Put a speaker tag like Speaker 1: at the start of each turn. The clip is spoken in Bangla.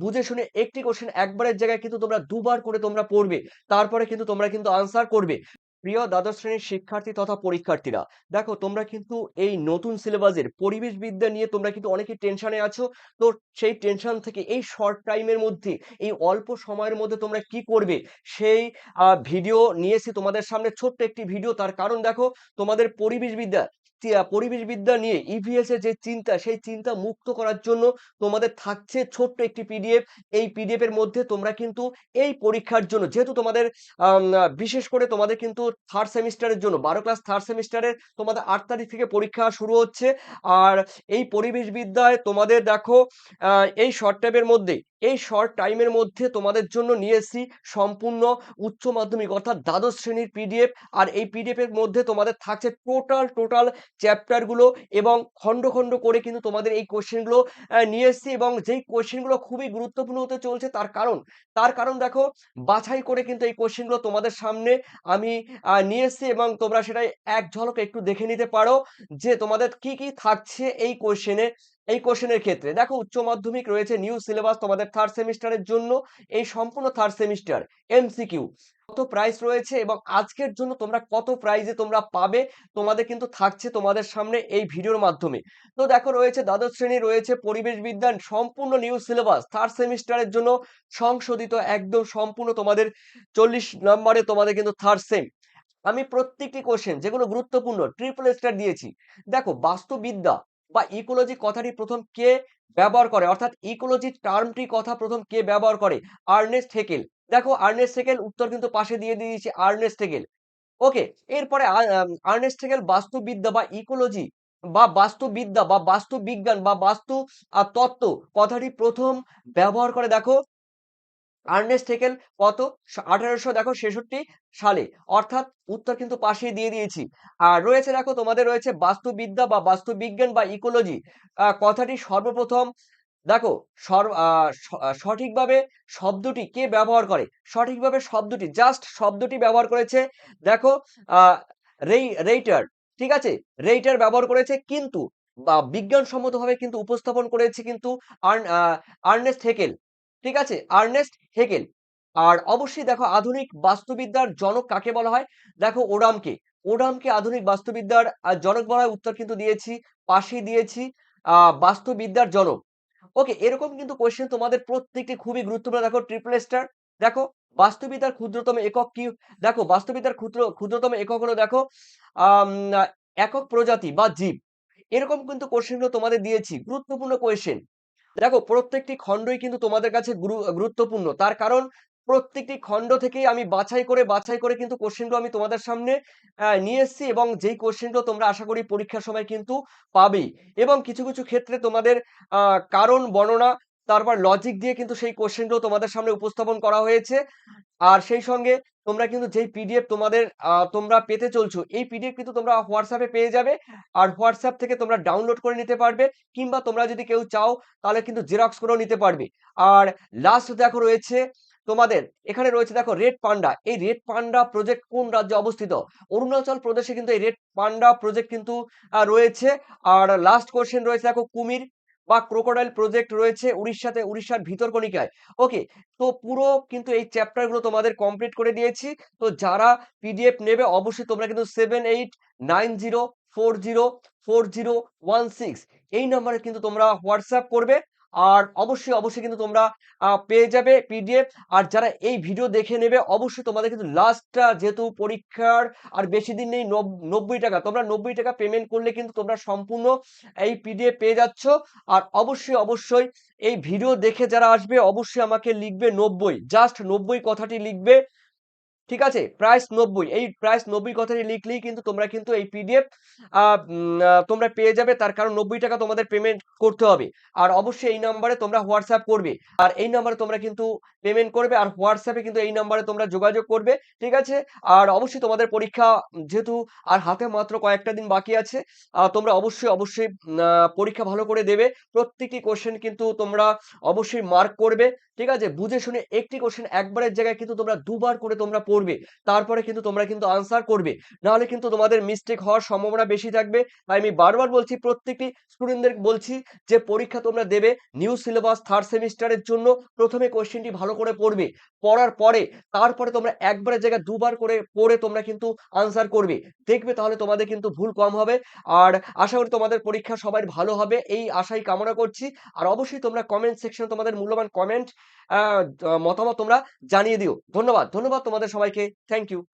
Speaker 1: বুঝে শুনে একটি কোশ্চেন একবারের জায়গায় কিন্তু তোমরা দুবার করে তোমরা পড়বে। তারপরে কিন্তু তোমরা কিন্তু আনসার করবে। প্রিয় দ্বাদশ শ্রেণির শিক্ষার্থী তথা পরীক্ষার্থীরা, দেখো তোমরা কিন্তু এই নতুন সিলেবাসের পরিবেশ বিদ্যা নিয়ে তোমরা কিন্তু অনেকেই টেনশনে আছো। তো সেই টেনশন থেকে এই শর্ট টাইমের মধ্যে, এই অল্প সময়ের মধ্যে তোমরা কি করবে? সেই ভিডিও নিয়েছি তোমাদের সামনে ছোট্ট একটি ভিডিও তার কারণ দেখো তোমাদের পরিবেশ বিদ্যা তি- পরিবেশ বিদ্যা নিয়ে ইভিএস এর যে চিন্তা, সেই চিন্তা মুক্ত করার জন্য তোমাদের থাকছে ছোট্ট একটি পিডিএফ এই পিডিএফ এর মধ্যে তোমরা কিন্তু এই পরীক্ষার জন্য, যেহেতু তোমাদের বিশেষ করে তোমাদের কিন্তু থার্ড সেমিস্টারের জন্য, বারো ক্লাস থার্ড সেমিস্টারের তোমাদের আট তারিখ থেকে পরীক্ষা শুরু হচ্ছে। আর এই পরিবেশ বিদ্যায় তোমাদের দেখো এই শর্ট টাইমের মধ্যে, এই শর্ট টাইমের মধ্যে তোমাদের জন্য নিয়ে এসেছি সম্পূর্ণ উচ্চ মাধ্যমিক অর্থাৎ দ্বাদশ শ্রেণির পিডিএফ আর এই পিডিএফ এর মধ্যে তোমাদের থাকছে টোটাল টোটাল চ্যাপ্টারগুলো এবং খণ্ড খণ্ড করে কিন্তু তোমাদের এই কোশ্চেনগুলো নিয়ে এসেছি এবং যেই কোশ্চেনগুলো খুবই গুরুত্বপূর্ণ হতে চলছে তার কারণ তার কারণ দেখো, বাছাই করে কিন্তু এই কোশ্চেনগুলো তোমাদের সামনে আমি নিয়ে এসেছি এবং তোমরা সেটাই এক ঝলক একটু দেখে নিতে পারো যে তোমাদের কি কি থাকছে এই কোশ্চেনে এই কোশ্চেনের ক্ষেত্রে। দেখো, উচ্চ মাধ্যমিক রয়েছে নিউ সিলেবাস তোমাদের থার্ড সেমিস্টারের জন্য, এই সম্পূর্ণ থার্ড সেমিস্টার এমসিকিউ কত প্রাইস রয়েছে এবং আজকের জন্য তোমরা কত প্রাইজে তোমরা পাবে, তোমাদের কিন্তু থাকছে তোমাদের সামনে এই ভিডিওর মাধ্যমে। তো দেখো, রয়েছে দ্বাদশ শ্রেণি, রয়েছে পরিবেশ বিজ্ঞান, সম্পূর্ণ নিউ সিলেবাস থার্ড সেমিস্টারের জন্য সংশোধিত, একদম সম্পূর্ণ তোমাদের চল্লিশ নম্বরে তোমাদের কিন্তু থার্ড সেম আমি প্রত্যেকটি কোশ্চেন যেগুলো গুরুত্বপূর্ণ ট্রিপল স্টার দিয়েছি। দেখো, বাস্তুবিদ্যা বা ইকোলজি কথাটি প্রথম কে ব্যবহার করে? অর্থাৎ ইকোলজি টার্মটি কথা প্রথম কে ব্যবহার করে? আর্নেস্ট হেকেল দেখো আর্নেস্ট হেকেল উত্তর কিন্তু পাশে দিয়ে দিয়েছি আর্নেস্ট হেকেল ওকে এরপরে আর্নেস্ট হেকেল বাস্তুবিদ্যা বা ইকোলজি বা বাস্তুবিদ্যা বা বাস্তুবিজ্ঞান বা বাস্তু তত্ত্ব কথাটি প্রথম ব্যবহার করে। দেখো আর্নেস্ট হেকেল কত? আঠারোশো দেখো ছেষট্টি সালে। অর্থাৎ উত্তর কিন্তু পাশে দিয়ে দিয়েছি। আর রয়েছে দেখো তোমাদের রয়েছে বাস্তুবিদ্যা বা বাস্তুবিজ্ঞান বা ইকোলজি। কথাটি সর্বপ্রথম দেখো সর- আহ, স- আহ, সঠিকভাবে শব্দটি কে ব্যবহার করে? সঠিকভাবে শব্দটি জাস্ট শব্দটি ব্যবহার করেছে দেখো রেই রেইটার ঠিক আছে? রেইটার ব্যবহার করেছে কিন্তু বা বিজ্ঞানসম্মতভাবে কিন্তু উপস্থাপন করেছে কিন্তু আর্ন আর্নেস্ট হেকেল। ঠিক আছে? আর্নেস্ট হেকেল আর অবশ্যই দেখো আধুনিক বাস্তুবিদ্যার জনক কাকে বলা হয়? দেখো ওডামকে। ওডামকে আধুনিক বাস্তুবিদ্যার জনক বলা হয় উত্তর কিন্তু দিয়েছি, পাশেই দিয়েছি বাস্তুবিদ্যার জনক। ওকে, এরকম কিন্তু কোশ্চেন তোমাদের প্রত্যেকটি খুবই গুরুত্বপূর্ণ। দেখো ট্রিপল স্টার দেখো বাস্তুবিদ্যার ক্ষুদ্রতম একক কি? দেখো বাস্তুবিদ্যার ক্ষুদ্র, ক্ষুদ্রতম একক হলো দেখো একক প্রজাতি বা জীব। এরকম কিন্তু কোশ্চেনগুলো তোমাদের দিয়েছি। গুরুত্বপূর্ণ কোশ্চেন দেখো, প্রত্যেকটি খণ্ডই কিন্তু তোমাদের কাছে গুরু- গুরুত্বপূর্ণ। তার কারণ, প্রত্যেকটি খণ্ড থেকেই আমি বাছাই করে বাছাই করে কিন্তু কোশ্চেনগুলো আমি তোমাদের সামনে নিয়ে এসেছি এবং যেই কোশ্চেনগুলো তোমরা আশা করি পরীক্ষার সময় কিন্তু পাবেই। এবং কিছু কিছু ক্ষেত্রে তোমাদের কারণ, বর্ণনা তারপর লজিক দিয়ে কিন্তু সেই কোশ্চেনগুলো তোমাদের সামনে উপস্থাপন করা হয়েছে। আর সেই সঙ্গে তোমরা কিন্তু যেই পিডিএফ তোমাদের তোমরা পেতে চলছো, এই পিডিএফ কিন্তু তোমরা হোয়াটসঅ্যাপে পেয়ে যাবে। আর হোয়াটসঅ্যাপ থেকে তোমরা ডাউনলোড করে নিতে পারবে, কিংবা তোমরা যদি কেউ চাও, তাহলে কিন্তু জেরক্স করেও নিতে পারবে। আর লাস্ট দেখো রয়েছে তোমাদের, এখানে রয়েছে দেখো রেড পান্ডা এই রেড পান্ডা প্রজেক্ট কোন রাজ্যে অবস্থিত? অরুণাচল প্রদেশে কিন্তু এই রেড পান্ডা প্রজেক্ট কিন্তু রয়েছে। আর লাস্ট কোশ্চেন রয়েছে দেখো কুমির। বা ক্রোকোডাইল প্রজেক্ট রয়েছে উড়িষ্যাতে, উড়িষ্যার ভিতরকণিকায়। ওকে তো পুরো কিন্তু এই চ্যাপ্টারগুলো তোমাদের কমপ্লিট করে দিয়েছি। তো যারা পিডিএফ নেবে, অবশ্যই তোমরা কিন্তু seven eight nine zero four zero four zero one six এই নাম্বারে কিন্তু তোমরা হোয়াটসঅ্যাপ করবে। আর অবশ্যই অবশ্যই কিন্তু তোমরা পেয়ে যাবে পিডিএফ আর যারা এই ভিডিও দেখে নেবে, অবশ্যই তোমাদের কিন্তু লাস্টটা যেহেতু পরীক্ষার আর বেশি দিন নেই, নব- নব্বই টাকা, তোমরা নব্বই টাকা পেমেন্ট করলে কিন্তু তোমরা সম্পূর্ণ এই পিডিএফ পেয়ে যাচ্ছ। আর অবশ্যই অবশ্যই এই ভিডিও দেখে যারা আসবে, অবশ্যই আমাকে লিখবে নব্বই জাস্ট নব্বই কথাটি লিখবে। ঠিক আছে? প্রাইস নব্বই। এই প্রাইস নব্বই কথাটি লিখলেই কিন্তু তোমরা কিন্তু এই পিডিএফ তোমরা পেয়ে যাবে। তার কারণ নব্বই টাকা তোমাদের পেমেন্ট করতে হবে। আর অবশ্যই এই নাম্বারে তোমরা হোয়াটসঅ্যাপ করবে। আর এই নাম্বারে তোমরা কিন্তু পেমেন্ট করবে। আর হোয়াটসঅ্যাপে কিন্তু এই নাম্বারে তোমরা যোগাযোগ করবে। ঠিক আছে? আর অবশ্যই তোমাদের পরীক্ষা যেহেতু আর হাতে মাত্র কয়েকটা দিন বাকি আছে তোমরা অবশ্যই অবশ্যই পরীক্ষা ভালো করে দেবে। প্রত্যেকটি কোশ্চেন কিন্তু তোমরা অবশ্যই মার্ক করবে। ঠিক আছে? বুঝে শুনে একটি কোশ্চেন একবারের জায়গায় কিন্তু তোমরা দুবার করে তোমরা পড়বে। পড়বে তারপরে কিন্তু তোমরা কিন্তু আনসার করবে। নাহলে কিন্তু তোমাদের মিস্টেক হওয়ার সম্ভাবনা বেশি থাকবে। তাই আমি বারবার বলছি, প্রত্যেকটি স্টুডেন্টদের বলছি যে, পরীক্ষা তোমরা দেবে নিউ সিলেবাস থার্ড সেমিস্টারের জন্য। প্রথমে কোশ্চেনটি ভালো করে পড়বে। পড়ার পরে তারপরে তোমরা একবারের জায়গায় দুবার করে পড়ে তোমরা কিন্তু আনসার করবে। দেখবে তাহলে তোমাদের কিন্তু ভুল কম হবে। আর আশা করি তোমাদের পরীক্ষা সবাই ভালো হবে। এই আশাই কামনা করছি। আর অবশ্যই তোমরা কমেন্ট সেকশনে তোমাদের মূল্যবান কমেন্ট মতামত তোমরা জানিয়ে দিও। ধন্যবাদ। ধন্যবাদ তোমাদের Okay. thank you